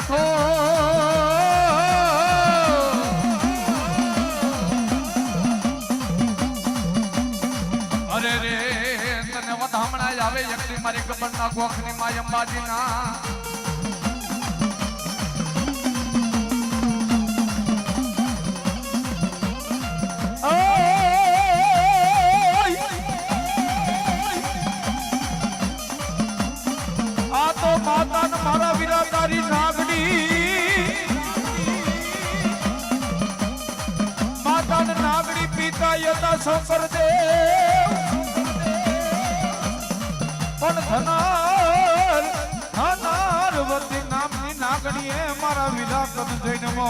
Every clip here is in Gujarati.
બેઠો અરે રે તને વધામણા આવે એકલી મારી ગબરના ગોખની અંબાજી અંબાજીના. પિતા યતા શંકર દેવ પણ ધનાર ધનાર વતી નામની નાગણીએ મારા વીરા કદ જઈને મો.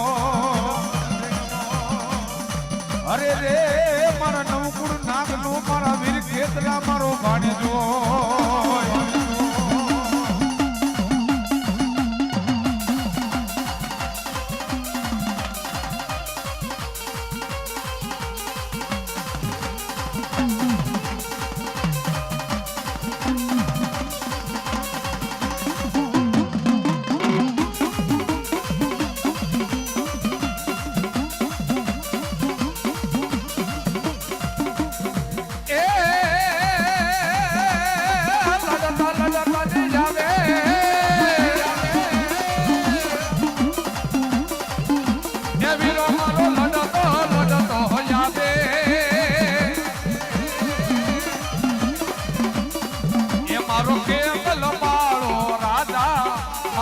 અરે રે, મારા નવકુળ નાગનું, મારા વીર ખેતલા મારો ભાણે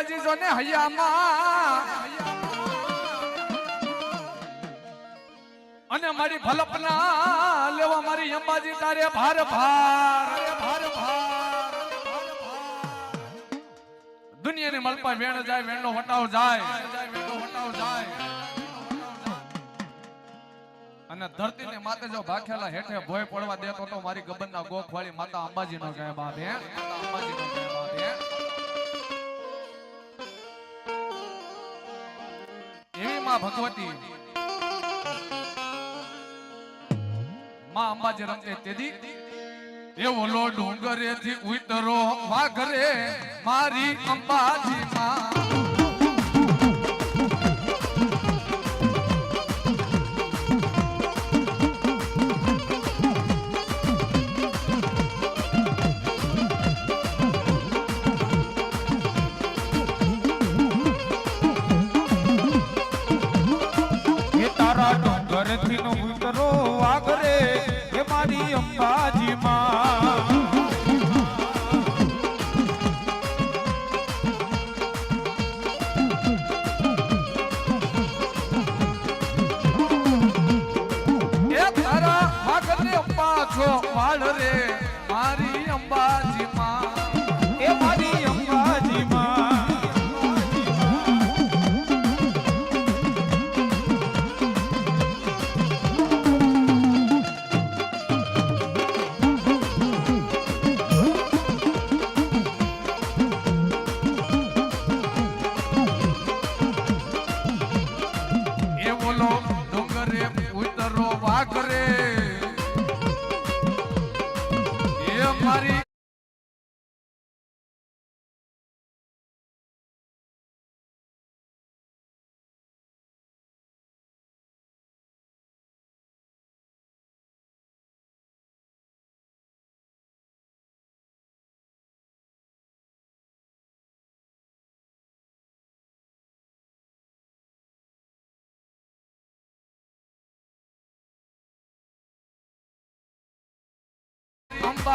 અંબાજી અને મારી ભલપના લેવા મારી અંબાજી તારે ભાર ભાર. ભાર ભાર દુનિયાની મળપા વેણ જાય, વેણનો વટાવ જાય. વટાવ જાય અને ધરતીને માતે જો ભાખેલા હેઠે ભોય પડવા દેતો તો મારી ગબનના ગોખ વાળી માતા અંબાજી નો કહે બાપ હે અંબાજી નો માં ભગવતી. માં અંબાજી રમતે તેદી એવો લો ડુંગરે થી ઉતરો વાઘરે મારી અંબાજી માં.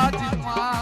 અંબાજી માં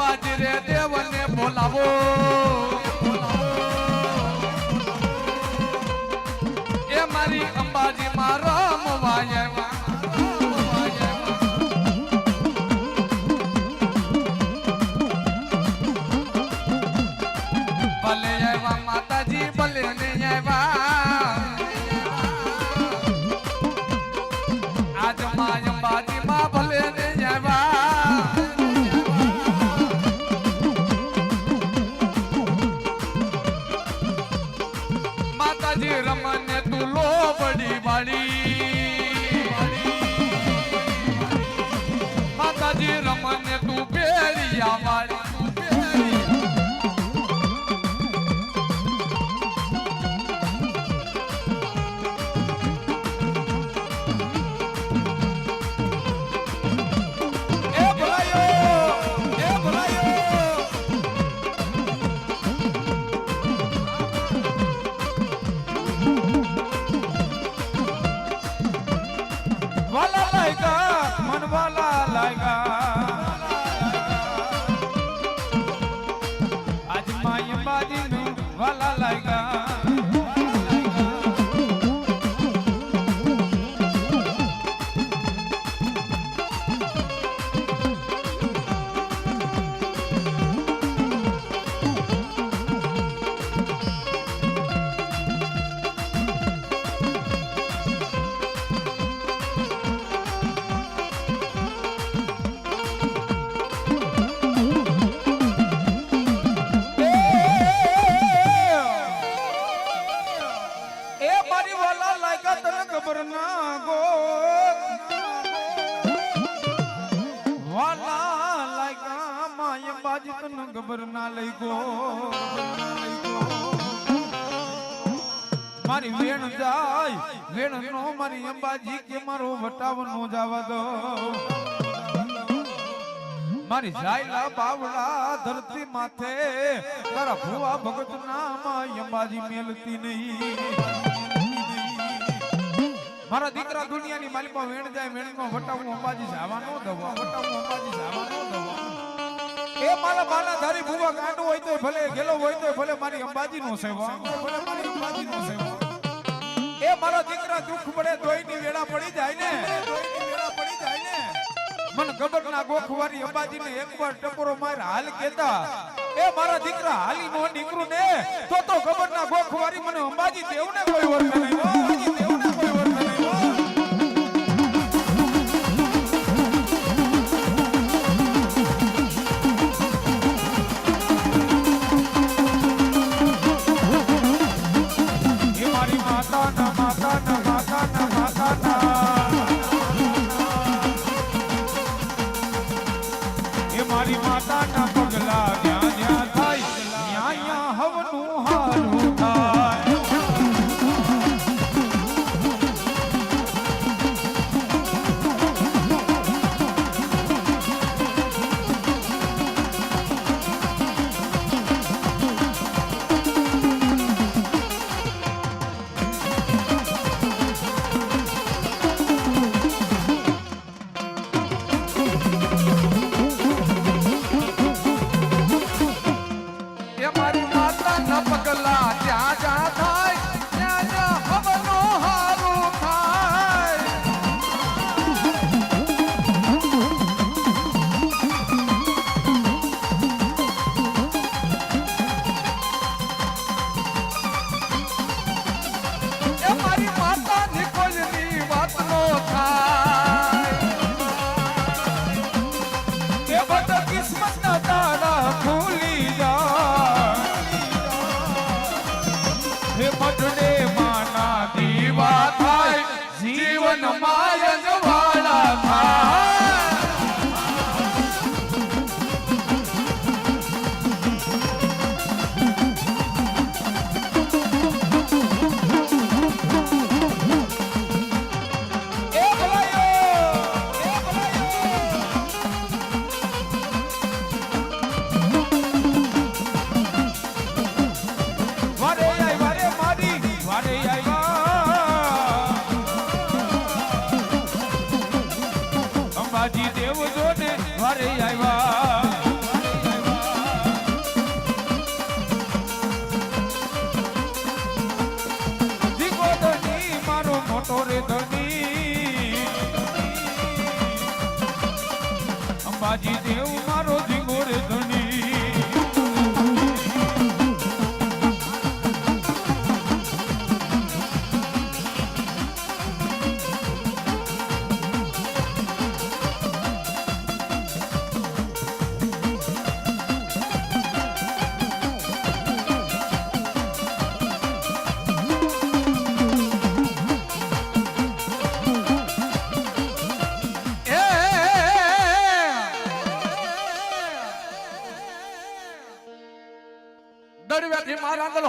અંબાજી રે દેવને બોલાવો. જાય વેણ નો મારી અંબાજી કે મારો વટાવ નો જવા દો. મારી જાયલા બાવળા ધરતી માથે, તારા ભુવા ભગત નામાં અંબાજી મેલતી નહીં. મારા દીકરા દુનિયાની માલિકા વેણ જાય, વેણમાં વટાવું અંબાજી જવાનો દવા વટાવું અંબાજી જવાનો દવા. એ મારા માના ધારી ભુવા ગાંડો હોય તો ભલે, ગેલો હોય તો ભલે મારી અંબાજી નો સેવા ભલે મારી અંબાજી નો સેવા. એ મારા દીકરા દુઃખ પડે તોયની વેળા પડી જાય ને. વેળા પડી જાય ને મને ખબર ના ગોખવારી અંબાજી ને એકવાર ટકોરો માર હાલ કેતા એ મારા દીકરા હાલી નો નીકળું ને, તો તો ખબર ના ગોખવારી મને અંબાજી દેવ ને કોઈ વર્ત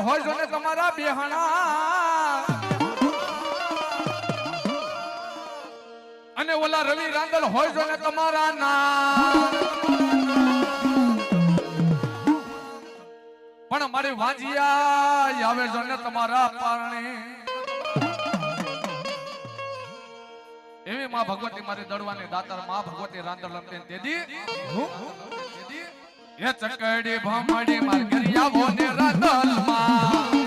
હોય જો ને તમારા બેહાણા. અને ઓલા રવિ રાંદલ હોય જો ને તમારા ના. પણ મારી વાંજિયા આવે જો ને તમારા પારણે. એવી માં ભગવતી મારી દડવાની દાતરમાં ભગવતી રાંદર લમતે તેદી એ ચકડી ભમડી માર ગરિયાવો ને રાંદલમાં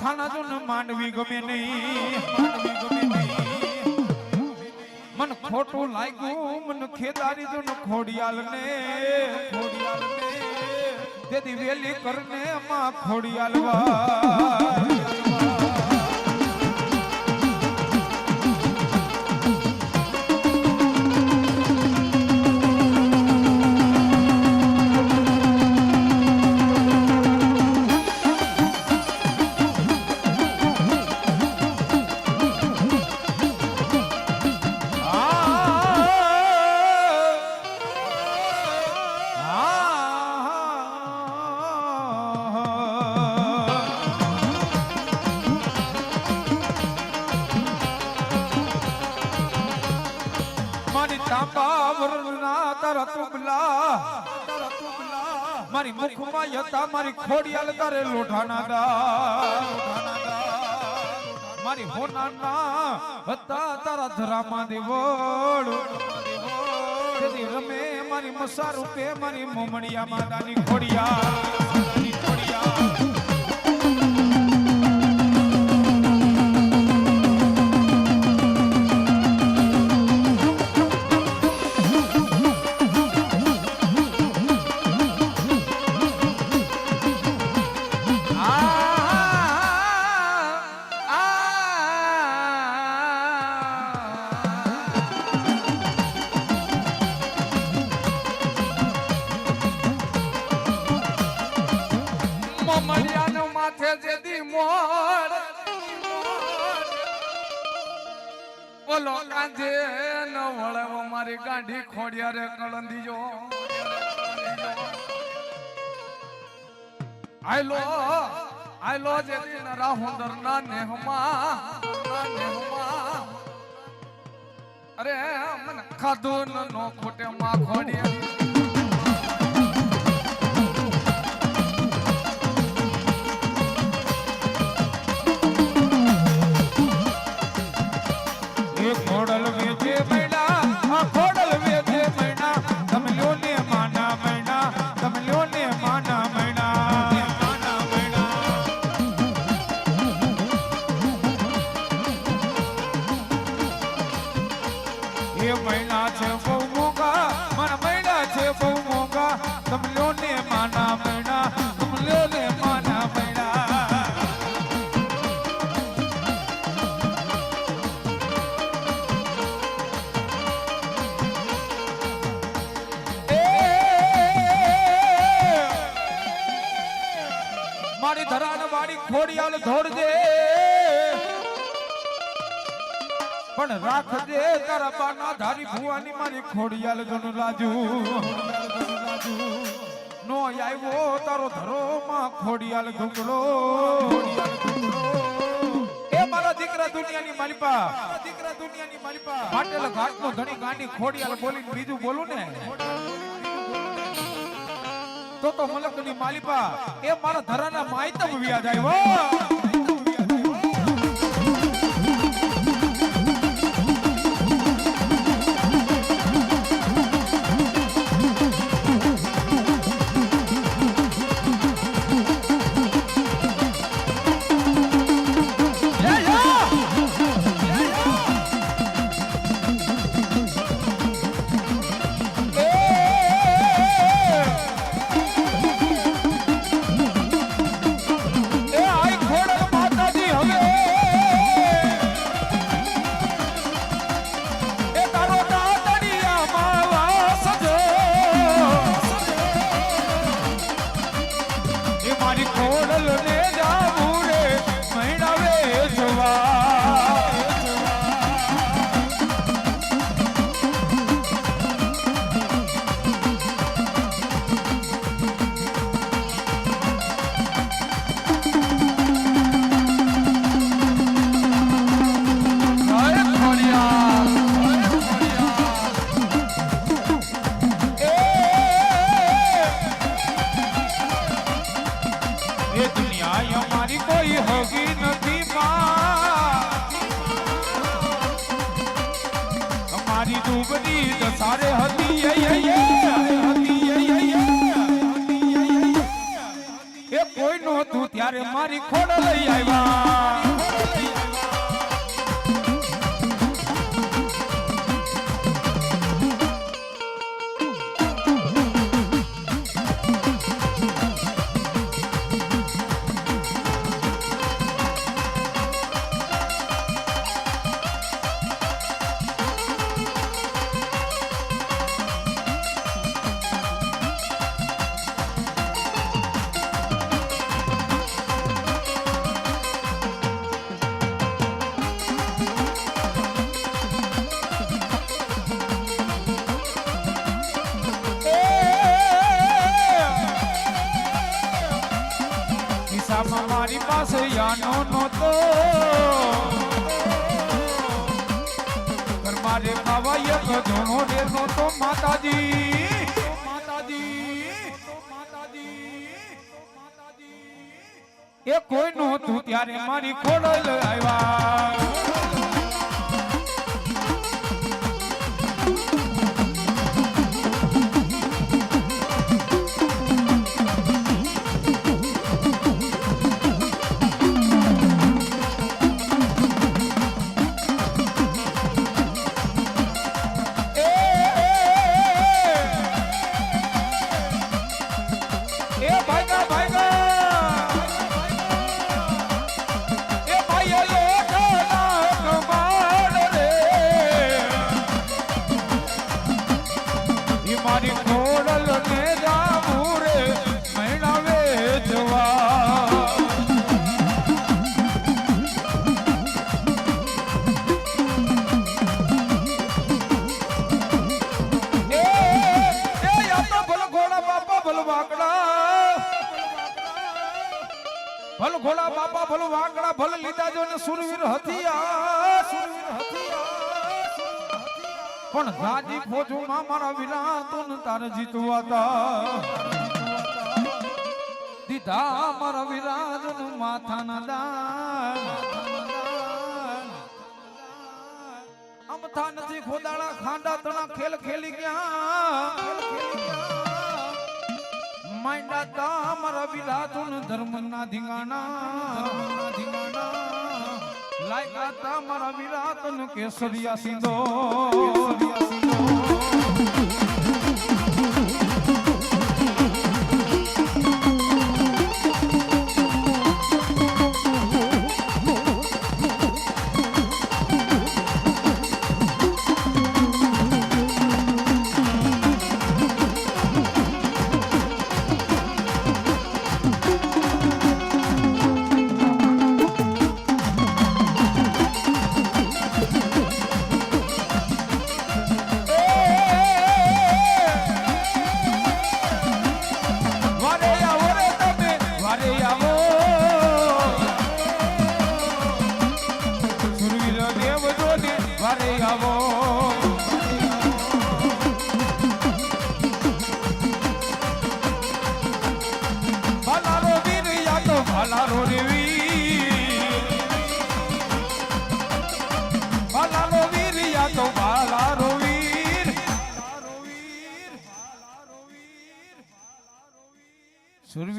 માથાના જો ને માંડવી ગમે નહીં. મન ખોટું લાગ્યું, મન ખેદારી જો ખોડિયાલ ને ખોડિયાલ ને તેથી વેલી કરને માં ખોડિયાલ વા મારી તાંબા વરણના તારા તુબલા. મારી મુખમાં યતા મારી ખોડિયાલ તારે લોઢાના દા. મારી હોનાના હતા તારા ધરામાં દેવોડ રમે મારી મસા રૂપે મારી મોમણિયા માતાની ખોડિયા. મમડિયાનું માથે જેદી મોર. બોલો કાંજે ન વળવો મારી ગાંઠી ખોડિયા રે કળંદીજો આયલો આયલો જેદી ન રાહુંદર ના નેહમાં. ના નેહમાં અરે, મને ખાધું નો ખોટે માં ખોડિયા. એ મૈડા છે બહુ મોંઘા. મારા મહિલા છે બહુ મોંઘા. તમે ને માના મહિના તમે ને માના મહિના મારી ધરાન વાળી ખોડિયાલ ધોડજે પણ રાખજે તારા બાના ધારી ભુવાની મારી ખોડિયાલ જન લાજુ નો આવ્યો તારો ધરો માં ખોડિયાલ ઘુંગળો એ મારા દીકરા દુનિયાની માલિપા. દીકરા દુનિયાની માલિપા પાટેલ ઘાટ નો ધણી ગાંડી ખોડિયાલ બોલીને બીજું બોલું ને? તો તો મલકની માલિપા, એ મારા ધરાના માયતમ વ્યાજ આવ્યો. માતાજી હતું ત્યારે મારી ખોડલ આવ્યા. ભલ ઘોડા બાપા, ભલ વાંગડા ભલ લીધા જો ને સુરવીર હથિયા સુરવીર હથિયા પણ રાજી ફોજુમાં મારા વિરા તું તાર જીતવા તા. દીધા મારા વિરાજ માથાના દાન. અમથા નથી ખોદાળા ખાંડા તણા ખેલ ખેલી ગયા. માંડા તા મારા વિરાતુન ધર્મ ના ધીંગાણા. લાયકા તા મારા વિરાતન કેસરિયા સિંધો વારે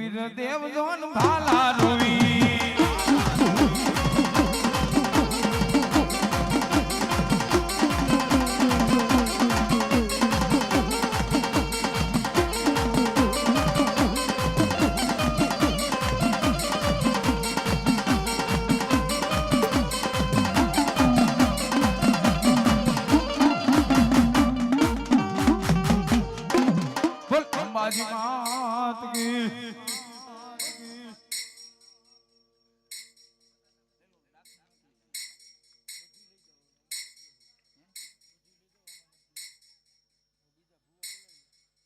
સુરવીર દેવ જોન ભાલા રોવી